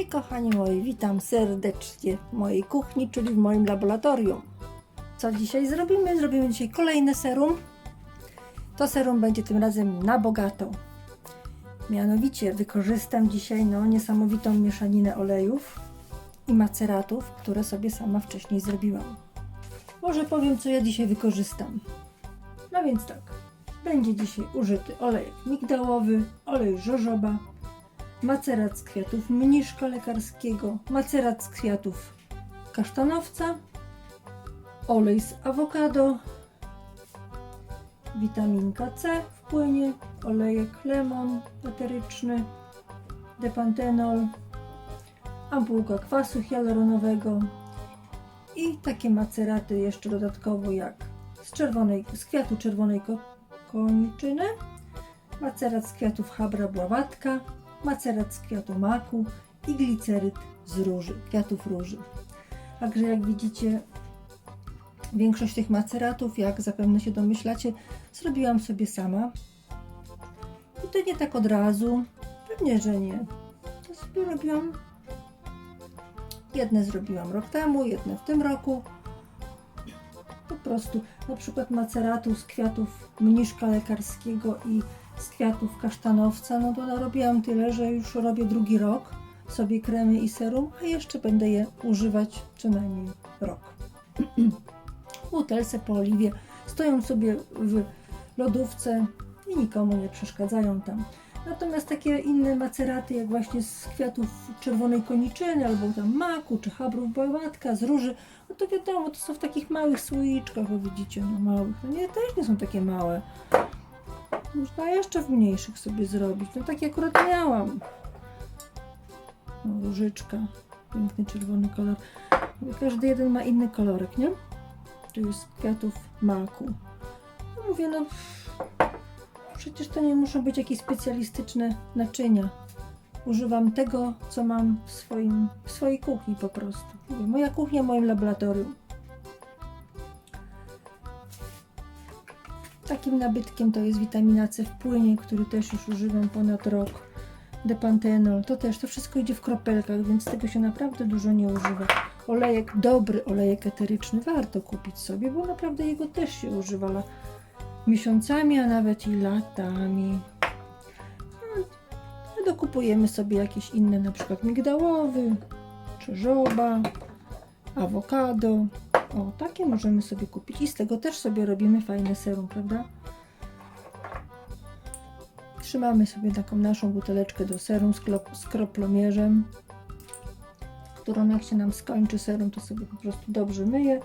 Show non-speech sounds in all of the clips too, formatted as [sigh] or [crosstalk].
I kochani moi, witam serdecznie w mojej kuchni, czyli w moim laboratorium. Co dzisiaj zrobimy? Zrobimy dzisiaj kolejne serum. To serum będzie tym razem na bogato. Mianowicie wykorzystam dzisiaj no, niesamowitą mieszaninę olejów i maceratów, które sobie sama wcześniej zrobiłam. Może powiem, co ja dzisiaj wykorzystam. No więc tak, będzie dzisiaj użyty olejek migdałowy, olej żożoba, macerat z kwiatów mniszka lekarskiego, macerat z kwiatów kasztanowca, olej z awokado, witaminka C w płynie, olejek lemon eteryczny, depantenol, ampułka kwasu hialuronowego. I takie maceraty jeszcze dodatkowo jak z, czerwonej, z kwiatu czerwonej ko- koniczyny, macerat z kwiatów habra bławatka, macerat z kwiatu maku i gliceryt z róży, kwiatów róży. Także jak widzicie, większość tych maceratów, jak zapewne się domyślacie, zrobiłam sobie sama. I to nie tak od razu, pewnie, że nie. To sobie robiłam. Jedne zrobiłam rok temu, jedne w tym roku. Po prostu na przykład maceratu z kwiatów mniszka lekarskiego i z kwiatów kasztanowca, no to narobiłam tyle, że już robię drugi rok sobie kremy i serum, a jeszcze będę je używać co najmniej rok. [clears throat] Butelce po oliwie stoją sobie w lodówce i nikomu nie przeszkadzają tam. Natomiast takie inne maceraty, jak właśnie z kwiatów czerwonej koniczyny, albo tam maku, czy chabrów bojłatka, z róży, no to wiadomo, to są w takich małych słoiczkach, o widzicie, no małych. No nie, też nie są takie małe. Można jeszcze w mniejszych sobie zrobić. No takie akurat miałam. No, różyczka. Piękny czerwony kolor. Każdy jeden ma inny kolorek, nie? Tu jest kwiatów maku. No mówię, no przecież to nie muszą być jakieś specjalistyczne naczynia. Używam tego, co mam w, swoim, w swojej kuchni po prostu. Mówię, moja kuchnia moim laboratorium. Takim nabytkiem to jest witamina C w płynie, który też już używam ponad rok. Depantenol, to też, to wszystko idzie w kropelkach, więc tego się naprawdę dużo nie używa. Olejek, dobry olejek eteryczny warto kupić sobie, bo naprawdę jego też się używa miesiącami, a nawet i latami. No, dokupujemy sobie jakieś inne, na przykład migdałowy, czy żoba, awokado. O, takie możemy sobie kupić i z tego też sobie robimy fajne serum, prawda? Trzymamy sobie taką naszą buteleczkę do serum z, z kroplomierzem, którą jak się nam skończy serum, to sobie po prostu dobrze myję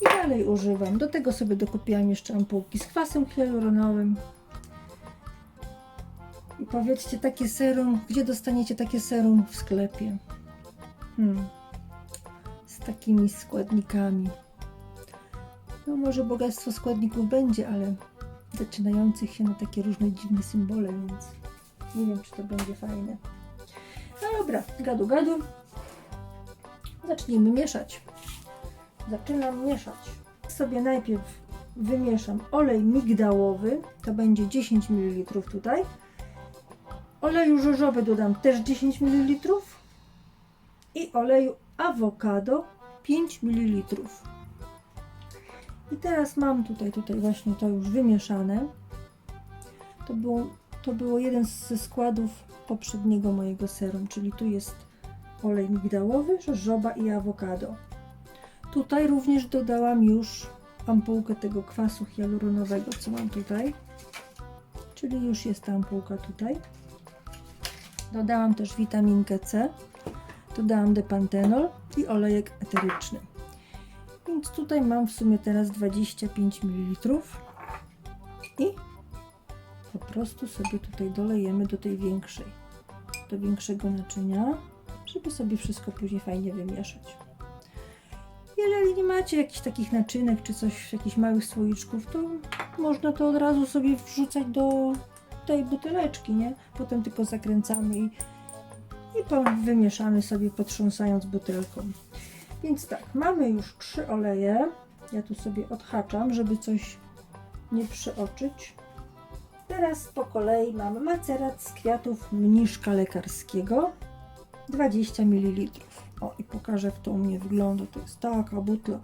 i dalej używam. Do tego sobie dokupiłam jeszcze ampułki z kwasem hialuronowym. I powiedzcie, takie serum, gdzie dostaniecie takie serum w sklepie? Hmm. Takimi składnikami. No może bogactwo składników będzie, ale zaczynających się na takie różne dziwne symbole, więc nie wiem, czy to będzie fajne. No dobra, gadu gadu. Zacznijmy mieszać. Zaczynam mieszać. Sobie najpierw wymieszam olej migdałowy, to będzie 10 ml tutaj. Oleju żożowy dodam też 10 ml i oleju awokado 5 ml. I teraz mam tutaj, tutaj właśnie to już wymieszane. To było, to było jeden ze składów poprzedniego mojego serum, czyli tu jest olej migdałowy, żożoba i awokado. Tutaj również dodałam już ampułkę tego kwasu hialuronowego, co mam tutaj. Czyli już jest ta ampułka tutaj. Dodałam też witaminkę C. Dodałam depantenol i olejek eteryczny. Więc tutaj mam w sumie teraz 25 ml i po prostu sobie tutaj dolejemy do tej większej, do większego naczynia, żeby sobie wszystko później fajnie wymieszać. Jeżeli nie macie jakichś takich naczynek czy coś, jakichś małych słoiczków, to można to od razu sobie wrzucać do tej buteleczki, nie? Potem tylko zakręcamy i, i wymieszamy sobie potrząsając butelką. Więc tak, mamy już trzy oleje. Ja tu sobie odhaczam, żeby coś nie przeoczyć. Teraz po kolei mamy macerat z kwiatów mniszka lekarskiego. 20 ml. O i pokażę jak to u mnie wygląda. To jest taka butla.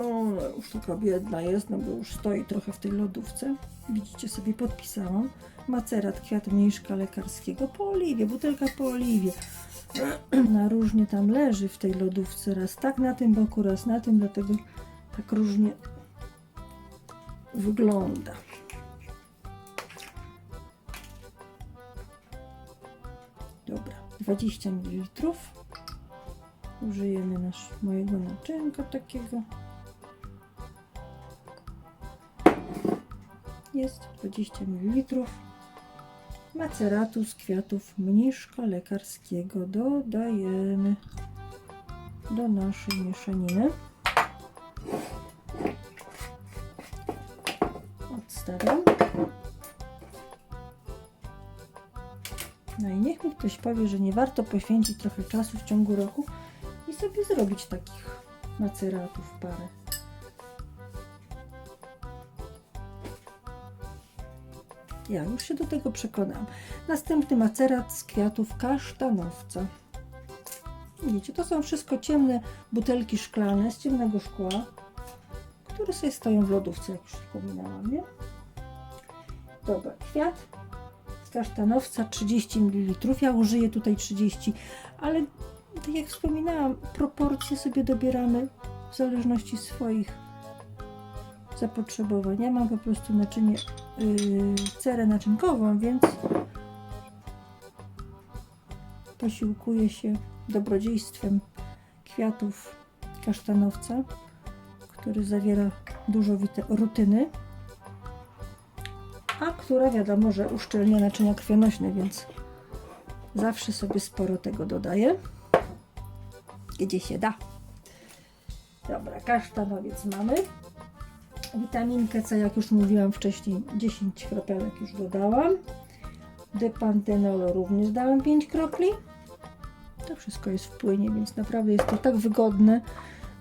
Ona już taka biedna jest, no bo już stoi trochę w tej lodówce. Widzicie sobie podpisałam. Macerat kwiat mniszka lekarskiego po oliwie, butelka po oliwie. [clears throat] Na różnie tam leży w tej lodówce, raz tak na tym boku, raz na tym, dlatego tak różnie wygląda. Dobra, 20 ml. Użyjemy nasz, mojego naczynka takiego. Jest 20 ml maceratu z kwiatów mniszka lekarskiego dodajemy do naszej mieszaniny. Odstawiam. No i niech mi ktoś powie, że nie warto poświęcić trochę czasu w ciągu roku i sobie zrobić takich maceratów parę. Ja już się do tego przekonałam. Następny macerat z kwiatów kasztanowca. Widzicie, to są wszystko ciemne butelki szklane z ciemnego szkła, które sobie stoją w lodówce, jak już wspominałam, nie? Dobra, kwiat z kasztanowca 30 ml. Ja użyję tutaj 30, ale tak jak wspominałam, proporcje sobie dobieramy w zależności swoich zapotrzebowań. Ja mam po prostu naczynie yy, cerę naczynkową, więc posiłkuję się dobrodziejstwem kwiatów kasztanowca, który zawiera dużo rutyny, a która wiadomo, że uszczelnia naczynia krwionośne, więc zawsze sobie sporo tego dodaję, gdzie się da. Dobra, kasztanowiec mamy. Witaminkę C, jak już mówiłam wcześniej, 10 kropelek już dodałam. Depantenolu również dałam 5 kropli. To wszystko jest w płynie, więc naprawdę jest to tak wygodne.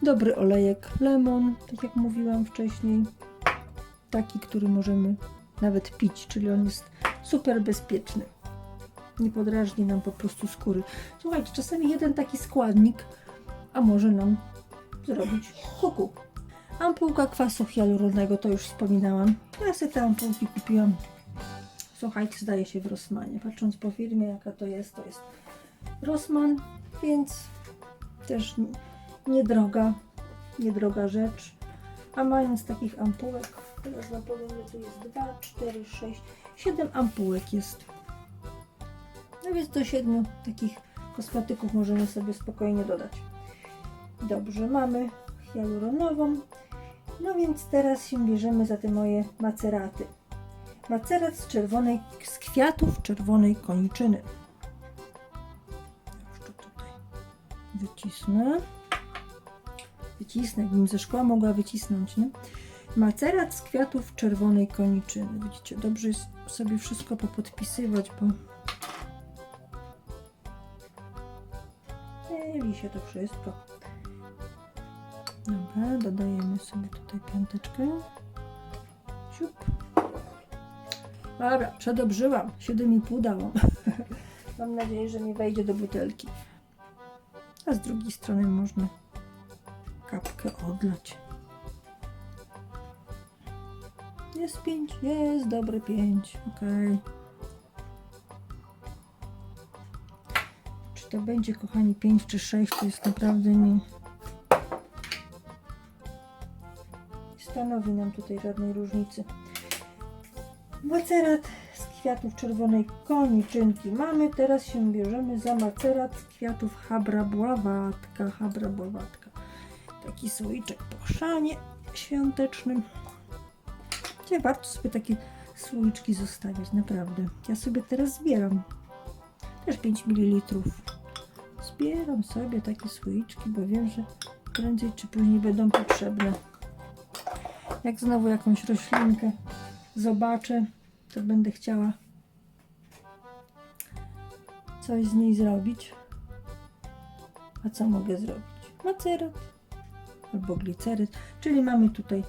Dobry olejek lemon, tak jak mówiłam wcześniej. Taki, który możemy nawet pić, czyli on jest super bezpieczny. Nie podrażni nam po prostu skóry. Słuchajcie, czasami jeden taki składnik, a może nam zrobić kuku. Ampułka kwasu hialuronego, to już wspominałam. Ja sobie te ampułki kupiłam. Słuchajcie, zdaje się w Rossmanie. Patrząc po firmie, jaka to jest, to jest Rossmann, więc też niedroga, niedroga rzecz. A mając takich ampułek, teraz wam że tu jest 2, 4, 6, 7 ampułek jest. No więc do 7 takich kosmetyków możemy sobie spokojnie dodać. Dobrze, mamy hialuronową. No więc teraz się bierzemy za te moje maceraty. Macerat z czerwonej, z kwiatów czerwonej kończyny. Jeszcze tutaj wycisnę. Wycisnę, jakbym ze szkła mogła wycisnąć, nie? Macerat z kwiatów czerwonej koniczyny. Widzicie, dobrze jest sobie wszystko popodpisywać, bo myli się to wszystko. Dobra, dodajemy sobie tutaj piąteczkę. Siup. Dobra, przedobrzyłam. 7,5 dałam. [laughs] Mam nadzieję, że nie wejdzie do butelki. A z drugiej strony można kapkę odlać. Jest 5, jest dobre 5. Ok. Czy to będzie, kochani, 5 czy 6, to jest naprawdę nie. nie stanowi nam tutaj żadnej różnicy. Macerat z kwiatów czerwonej koniczynki mamy. Teraz się bierzemy za macerat z kwiatów habrabławatka. Habrabławatka. Taki słoiczek po szanie świątecznym. Gdzie warto sobie takie słoiczki zostawiać, naprawdę. Ja sobie teraz zbieram. Też 5 ml. Zbieram sobie takie słoiczki, bo wiem, że prędzej czy później będą potrzebne. Jak znowu jakąś roślinkę zobaczę, to będę chciała coś z niej zrobić. A co mogę zrobić? Macerat albo gliceryt, czyli mamy tutaj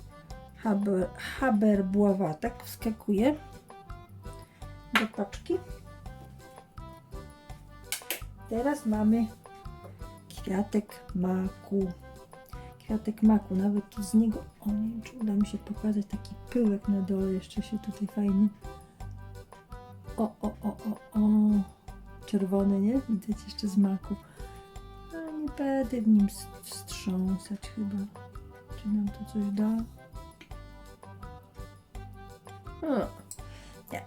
haber, haberbławatek, wskakuje do paczki. teraz mamy kwiatek maku. Kwiatek maku, nawet tu z niego, o nie wiem, czy uda mi się pokazać taki pyłek na dole, jeszcze się tutaj fajnie. O, o, o, o, o. Czerwony, nie? Widać jeszcze z maku. A nie będę w nim wstrząsać chyba. Czy nam to coś da? O, nie,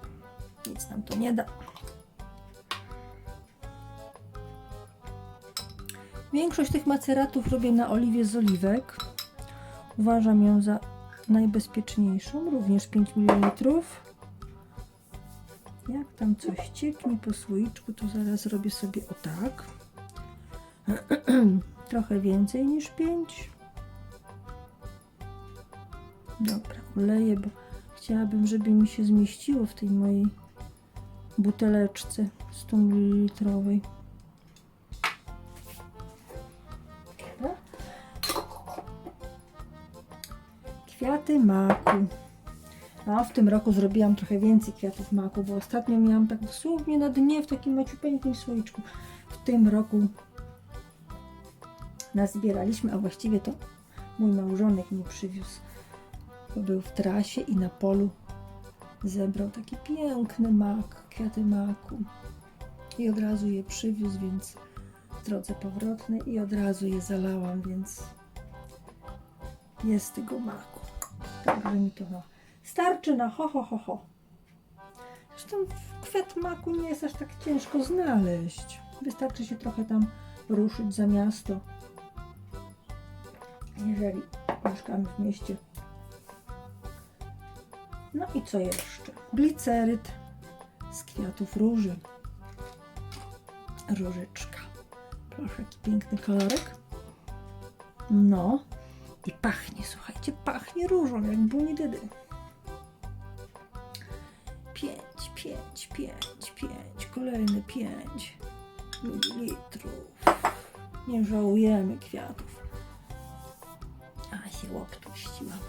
nic nam to nie da. Większość tych maceratów robię na oliwie z oliwek. Uważam ją za najbezpieczniejszą, również 5 ml. Jak tam coś cieknie po słoiczku, to zaraz robię sobie o tak. [clears throat] Trochę więcej niż 5. Dobra, uleję, bo chciałabym, żeby mi się zmieściło w tej mojej buteleczce 100 ml. Kwiaty maku. A w tym roku zrobiłam trochę więcej kwiatów maku, bo ostatnio miałam tak dosłownie na dnie w takim maciupeńkim słoiczku. W tym roku nazbieraliśmy, a właściwie to mój małżonek mi przywiózł. Bo był w trasie i na polu zebrał taki piękny mak, kwiaty maku. I od razu je przywiózł, więc w drodze powrotnej i od razu je zalałam, więc jest tego maku. Także mi to no, starczy na ho, ho, ho, ho. Zresztą kwiat maku nie jest aż tak ciężko znaleźć. Wystarczy się trochę tam ruszyć za miasto. Jeżeli mieszkamy w mieście. No i co jeszcze? Gliceryt z kwiatów róży. Różyczka. Proszę, jaki piękny kolorek. No i pachnie, słuchajcie, pachnie różą, jak bunidydy. Pięć, pięć, pięć, pięć, kolejne pięć mililitrów. Nie żałujemy kwiatów. A się łoptuściłam.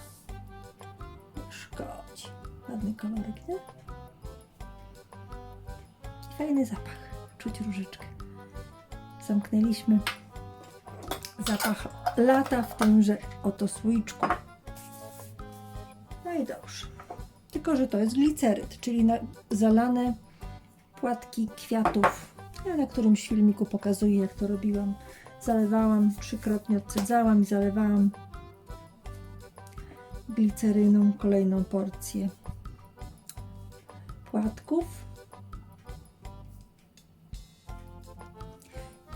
Nie szkodzi. Ładny kolorek, nie? Fajny zapach. Czuć różyczkę. Zamknęliśmy zapach lata w tymże oto słoiczku. No i dobrze. Tylko, że to jest gliceryt, czyli na, zalane płatki kwiatów. Ja na którymś filmiku pokazuję, jak to robiłam. Zalewałam, trzykrotnie odcedzałam i zalewałam gliceryną kolejną porcję płatków.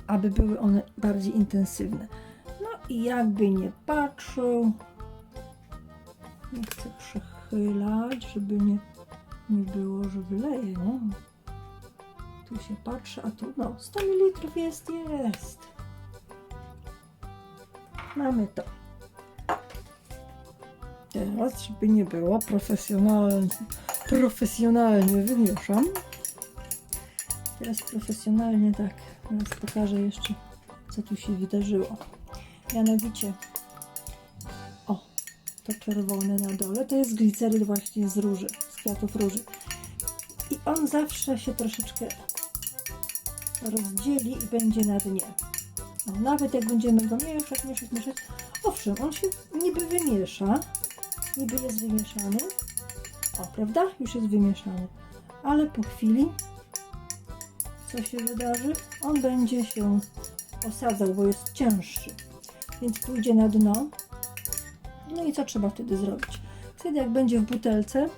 aby były one bardziej intensywne. I jakby nie patrzył, nie chcę przechylać, żeby nie, nie było, że wyleje? Tu się patrzy, a tu no 100 ml jest, jest. Mamy to. Teraz, żeby nie było, profesjonalnie, profesjonalnie wymieszam. Teraz profesjonalnie tak. Teraz pokażę jeszcze, co tu się wydarzyło. Mianowicie, o, to czerwone na dole, to jest gliceryt właśnie z róży, z kwiatów róży. I on zawsze się troszeczkę rozdzieli i będzie na dnie. No, nawet jak będziemy go mieszać, mieszać, mieszać, owszem, on się niby wymiesza, niby jest wymieszany, o, prawda? Już jest wymieszany, ale po chwili co się wydarzy? On będzie się osadzał, bo jest cięższy, więc pójdzie na dno. No i co trzeba wtedy zrobić? Wtedy jak będzie w butelce,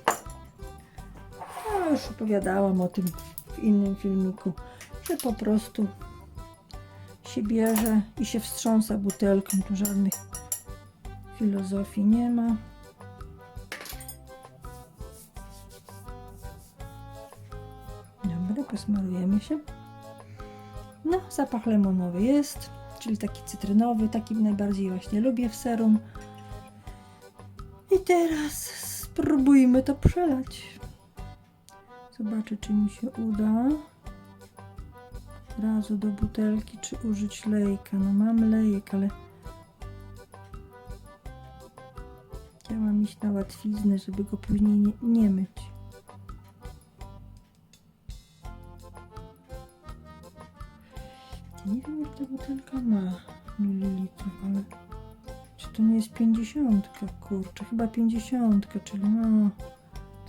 no już opowiadałam o tym w innym filmiku, że po prostu się bierze i się wstrząsa butelką, tu żadnych filozofii nie ma. Dobra, posmarujemy się. No, zapach lemonowy jest, czyli taki cytrynowy, taki najbardziej właśnie lubię w serum. I teraz spróbujmy to przelać. Zobaczę, czy mi się uda. Od razu do butelki, czy użyć lejka. No mam lejek, ale chciałam iść na łatwiznę, żeby go później nie, nie myć. Ta butelka ma mililitrów, ale czy to nie jest pięćdziesiątka? Kurczę, chyba pięćdziesiątka, czyli no,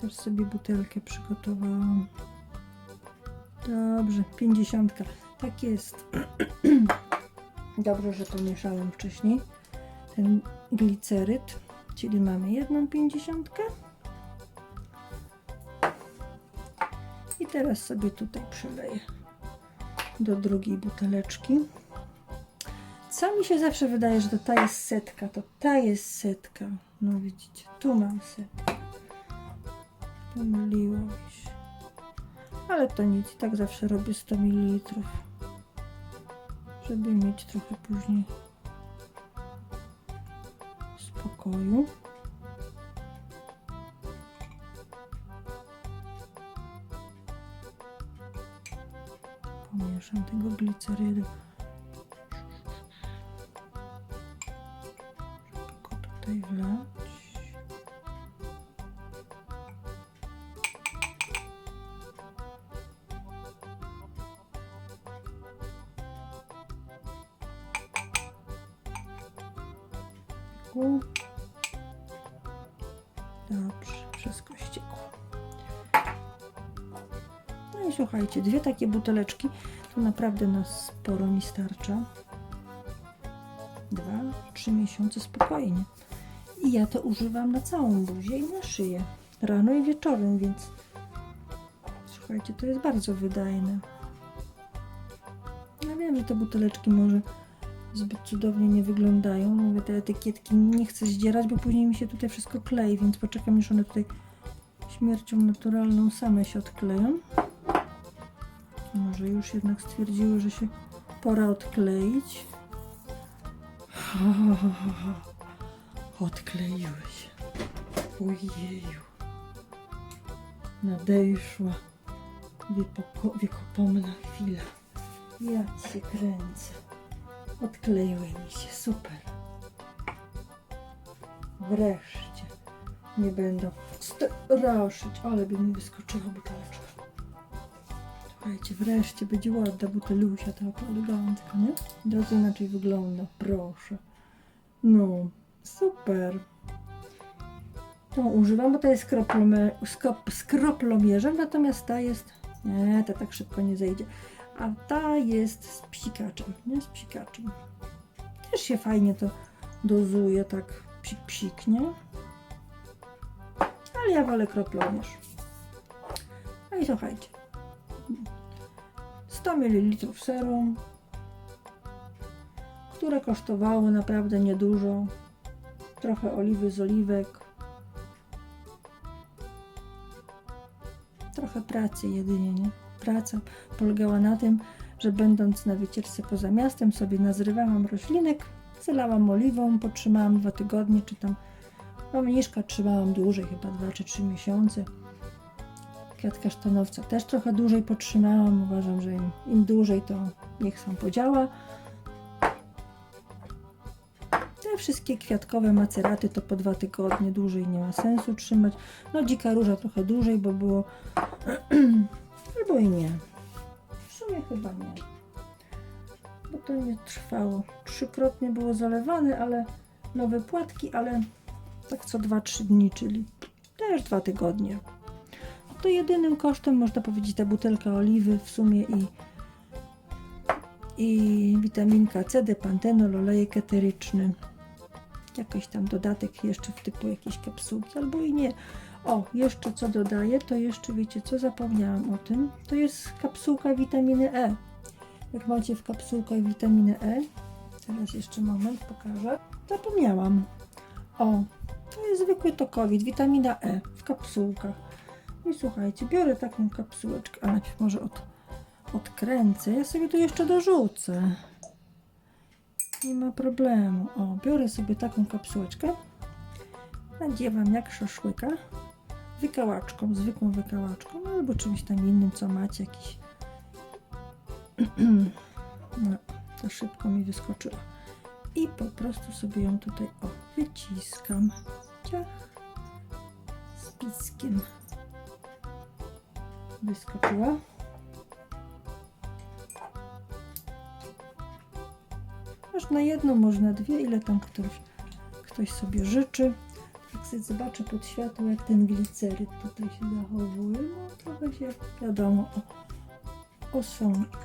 też sobie butelkę przygotowałam. Dobrze, pięćdziesiątka. Tak jest. [clears throat] Dobrze, że to mieszałem wcześniej. Ten gliceryt, czyli mamy jedną pięćdziesiątkę. I teraz sobie tutaj przeleję do drugiej buteleczki. Co mi się zawsze wydaje, że to ta jest setka, to ta jest setka. No widzicie, tu mam setkę. Pomyliło mi się. Ale to nic, tak zawsze robię 100 ml. Żeby mieć trochę później spokoju. Pomieszam tego glicerydu. Go tutaj wlać. Dobrze, wszystko ściekło. No i słuchajcie, dwie takie buteleczki to naprawdę na sporo mi starcza. Dwa, trzy miesiące spokojnie. I ja to używam na całą buzię i na szyję. Rano i wieczorem, więc słuchajcie, to jest bardzo wydajne. Ja wiem, że te buteleczki może zbyt cudownie nie wyglądają. Mówię, te etykietki nie chcę zdzierać, bo później mi się tutaj wszystko klei, więc poczekam, już one tutaj śmiercią naturalną same się odkleją. Może już jednak stwierdziły, że się pora odkleić. [laughs] Odkleiły się. Ojeju. Nadejszła wiepoko- wiekopomna chwila. Ja się kręcę. Odkleiły mi się, super. Wreszcie nie będą straszyć, ale by mi wyskoczyła buteleczka. Słuchajcie, wreszcie będzie ładna butelusia, taka elegancka, nie? Drodzy inaczej wygląda, proszę. No, super. Tą używam, bo to jest kroplome, skop, skroplomierzem, natomiast ta jest... Nie, ta tak szybko nie zejdzie. A ta jest z psikaczem, nie? Z psikaczem. Też się fajnie to dozuje, tak psik, psik, nie? Ale ja wolę kroplomierz. No i słuchajcie. 100 ml serum, które kosztowało naprawdę niedużo. Trochę oliwy z oliwek. Trochę pracy jedynie, nie? Praca polegała na tym, że będąc na wycieczce poza miastem sobie nazrywałam roślinek, zalałam oliwą, potrzymałam dwa tygodnie, czy tam no mniszka trzymałam dłużej, chyba dwa czy trzy miesiące. Kwiat kasztanowca też trochę dłużej potrzymałam. Uważam, że im, im dłużej to niech sam podziała. Te wszystkie kwiatkowe maceraty to po dwa tygodnie dłużej nie ma sensu trzymać. No dzika róża trochę dłużej, bo było [clears throat] albo i nie. W sumie chyba nie. Bo to nie trwało. Trzykrotnie było zalewane, ale nowe płatki, ale tak co 2-3 dni, czyli też dwa tygodnie. To jedynym kosztem można powiedzieć ta butelka oliwy w sumie i, i witaminka C, depantenol, olejek eteryczny. Jakiś tam dodatek jeszcze w typu jakiejś kapsułki, albo i nie. O, jeszcze co dodaję, to jeszcze wiecie co, zapomniałam o tym. To jest kapsułka witaminy E. Jak macie w kapsułkach witaminę E, teraz jeszcze moment pokażę. Zapomniałam. O, to jest zwykły tokowid, witamina E w kapsułkach. I słuchajcie, biorę taką kapsułeczkę, a najpierw może od, odkręcę. Ja sobie tu jeszcze dorzucę. Nie ma problemu. O, biorę sobie taką kapsułeczkę. Nadziewam jak szaszłyka. Wykałaczką, zwykłą wykałaczką, no, albo czymś tam innym, co macie, jakiś. [clears throat] No, to szybko mi wyskoczyło. I po prostu sobie ją tutaj o, wyciskam. Ciach. Z piskiem wyskoczyła. Można jedną, można dwie, ile tam ktoś, ktoś sobie życzy. Jak sobie zobaczę pod światło, jak ten gliceryt tutaj się zachowuje, no trochę się, wiadomo,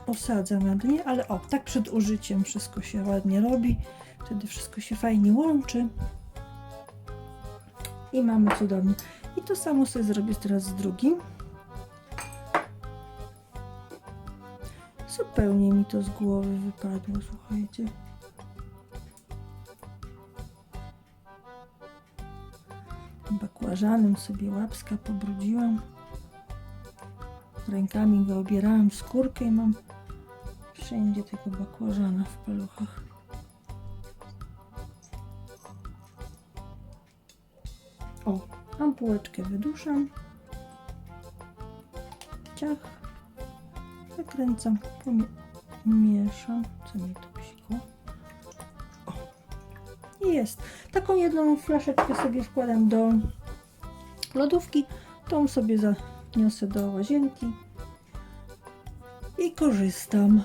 osadza na dnie, ale o, tak przed użyciem wszystko się ładnie robi. Wtedy wszystko się fajnie łączy. I mamy cudownie. I to samo sobie zrobię teraz z drugim. Zupełnie mi to z głowy wypadło, słuchajcie. Bakłażanem sobie łapska pobrudziłam. Rękami go obierałam skórkę i mam wszędzie tego bakłażana w paluchach. O, ampułeczkę wyduszam. Ciach. Zakręcam, pomieszam. Co mi to psikło? O. Jest. Taką jedną flaszeczkę sobie wkładam do lodówki. Tą sobie zaniosę do łazienki. I korzystam.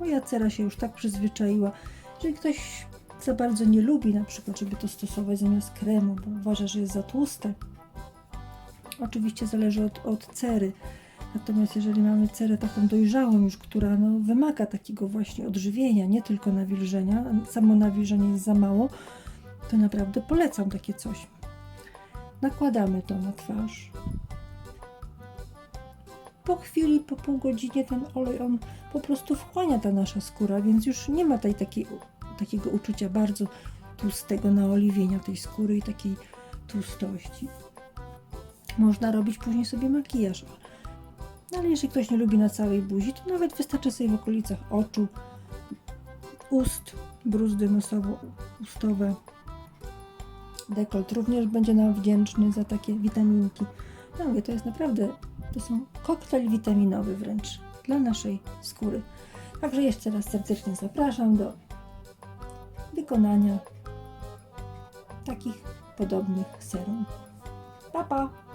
Moja cera się już tak przyzwyczaiła. Jeżeli ktoś za bardzo nie lubi na przykład, żeby to stosować zamiast kremu, bo uważa, że jest za tłuste. Oczywiście zależy od, od cery. Natomiast jeżeli mamy cerę taką dojrzałą już, która no, wymaga takiego właśnie odżywienia, nie tylko nawilżenia, samo nawilżenie jest za mało, to naprawdę polecam takie coś. Nakładamy to na twarz. Po chwili, po pół godzinie ten olej, on po prostu wchłania ta nasza skóra, więc już nie ma tej takiej, takiego uczucia bardzo tłustego naoliwienia tej skóry i takiej tłustości. Można robić później sobie makijaż, no ale jeżeli ktoś nie lubi na całej buzi, to nawet wystarczy sobie w okolicach oczu, ust, bruzdy nosowo-ustowe. Dekolt również będzie nam wdzięczny za takie witaminki. No mówię, to jest naprawdę, to są koktajl witaminowy wręcz dla naszej skóry. Także jeszcze raz serdecznie zapraszam do wykonania takich podobnych serum. Pa, pa!